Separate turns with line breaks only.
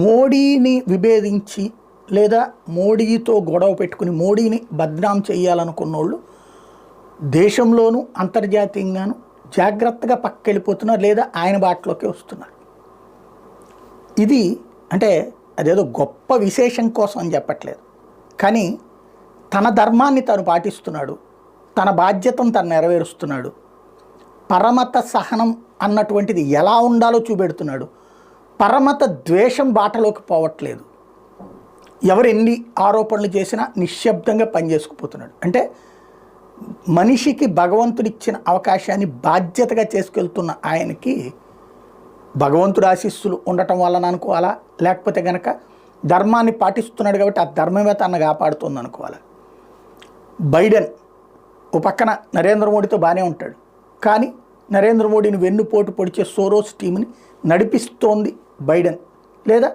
మోడీని విభేదించి లేదా మోడీతో గొడవ పెట్టుకుని మోడీని బద్నాం చేయాలనుకున్నోళ్ళు దేశంలోనూ అంతర్జాతీయంగాను జాగ్రత్తగా పక్కెళ్ళిపోతున్నారు లేదా ఆయన బాటలోకి వస్తున్నారు. ఇది అంటే అదేదో గొప్ప విశేషం కోసం అని చెప్పట్లేదు. కానీ తన ధర్మాన్ని తను పాటిస్తున్నాడు. తన బాధ్యతను తను నెరవేరుస్తున్నాడు. పరమత సహనం అన్నటువంటిది ఎలా ఉండాలో చూపెడుతున్నాడు. పరమత ద్వేషం బాటలోకి పోవట్లేదు. ఎవరు ఎన్ని ఆరోపణలు చేసినా నిశ్శబ్దంగా పనిచేసుకుపోతున్నాడు. అంటే మనిషికి భగవంతుడిచ్చిన అవకాశాన్ని బాధ్యతగా చేసుకెళ్తున్న ఆయనకి భగవంతుడు ఆశీస్సులు ఉండటం వలన అనుకోవాలా? లేకపోతే గనక ధర్మాన్ని పాటిస్తున్నాడు కాబట్టి ఆ ధర్మమే తన కాపాడుతుంది అనుకోవాలా? బైడెన్ ఓ పక్కన నరేంద్ర మోడీతో బాగానే ఉంటాడు. కానీ నరేంద్ర మోడీని వెన్నుపోటు పొడిచే సోరోస్ టీంని నడిపిస్తోంది బైడెన్. లేదా